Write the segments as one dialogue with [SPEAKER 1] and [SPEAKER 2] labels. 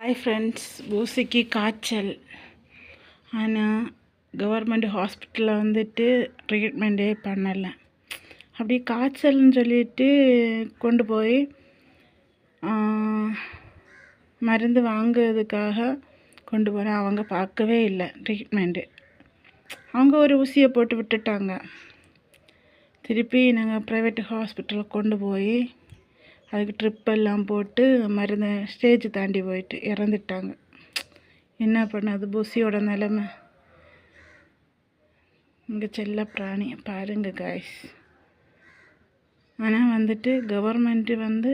[SPEAKER 1] Hi friends ஊசிக்கு காய்ச்சல். ஆனால் government ஹாஸ்பிட்டலில் வந்துட்டு ட்ரீட்மெண்ட்டே பண்ணலை. அப்படி காய்ச்சல்னு சொல்லிட்டு கொண்டு போய் மருந்து வாங்குறதுக்காக கொண்டு போகிறேன் அவங்க பார்க்கவே இல்லை ட்ரீட்மெண்ட்டு அவங்க ஒரு ஊசியை போட்டு விட்டுட்டாங்க. திருப்பி நாங்கள் ப்ரைவேட் ஹாஸ்பிட்டலில் கொண்டு போய் அதுக்கு ட்ரிப்பெல்லாம் போட்டு மருந்து ஸ்டேஜ் தாண்டி போயிட்டு இறந்துட்டாங்க. என்ன பண்ணது? புசியோட நிலமை. இங்கே செல்ல பிராணி. பாருங்க காய்ஸ் ஆனால் வந்துட்டு கவர்மெண்ட்டு வந்து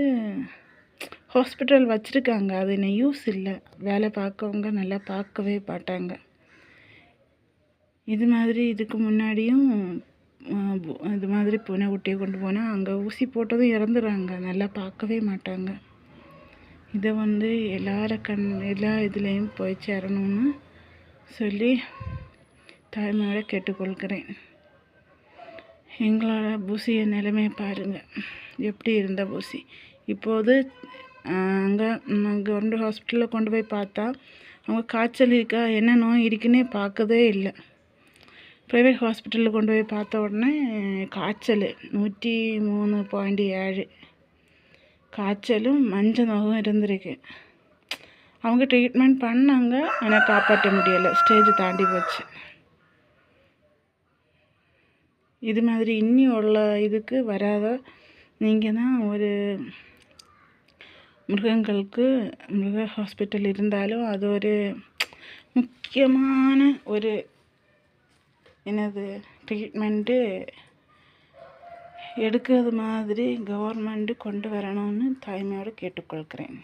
[SPEAKER 1] ஹாஸ்பிட்டல் வச்சுருக்காங்க. அது என்ன யூஸ் இல்லை. வேலை பார்க்கவங்க நல்லா பார்க்கவே மாட்டாங்க. இது மாதிரி இதுக்கு முன்னாடியும் இது மாதிரி பூனை குட்டியை கொண்டு போனால் அங்கே ஊசி போட்டதும் இறந்துடுறாங்க நல்லா பார்க்கவே மாட்டாங்க. இதை வந்து எல்லார கண் எல்லா இதுலேயும் போய் சேரணும்னு சொல்லி தாய்மையோட கேட்டுக்கொள்கிறேன். எங்களோட பூசிய நிலைமையை பாருங்கள் எப்படி இருந்த பூசி? இப்போது அங்கே கவர்மெண்ட் ஹாஸ்பிட்டலில் கொண்டு போய் பார்த்தா அவங்க காய்ச்சல் இருக்கா என்ன நோய் இருக்குன்னே பார்க்கவே இல்லை. ப்ரைவேட் ஹாஸ்பிட்டலில் கொண்டு போய் பார்த்த உடனே காய்ச்சல் நூற்றி மூணு பாயிண்ட் ஏழு காய்ச்சலும் மஞ்சள் நோவும் இருந்திருக்கு அவங்க ட்ரீட்மெண்ட் பண்ணாங்க ஆனால் காப்பாற்ற முடியலை ஸ்டேஜ் தாண்டி போச்சு இது மாதிரி இன்னி உள்ள இதுக்கு வராத நீங்கள் தான் ஒரு மிருகங்களுக்கு மிருக ஹாஸ்பிட்டல் இருந்தாலும் அது ஒரு முக்கியமான ஒரு என்னது ட்ரீட்மெண்ட்டு எடுக்கிறது மாதிரி கவர்மெண்ட்டு கொண்டு வரணும்னு தாய்மையோடு கேட்டுக்கொள்கிறேன்.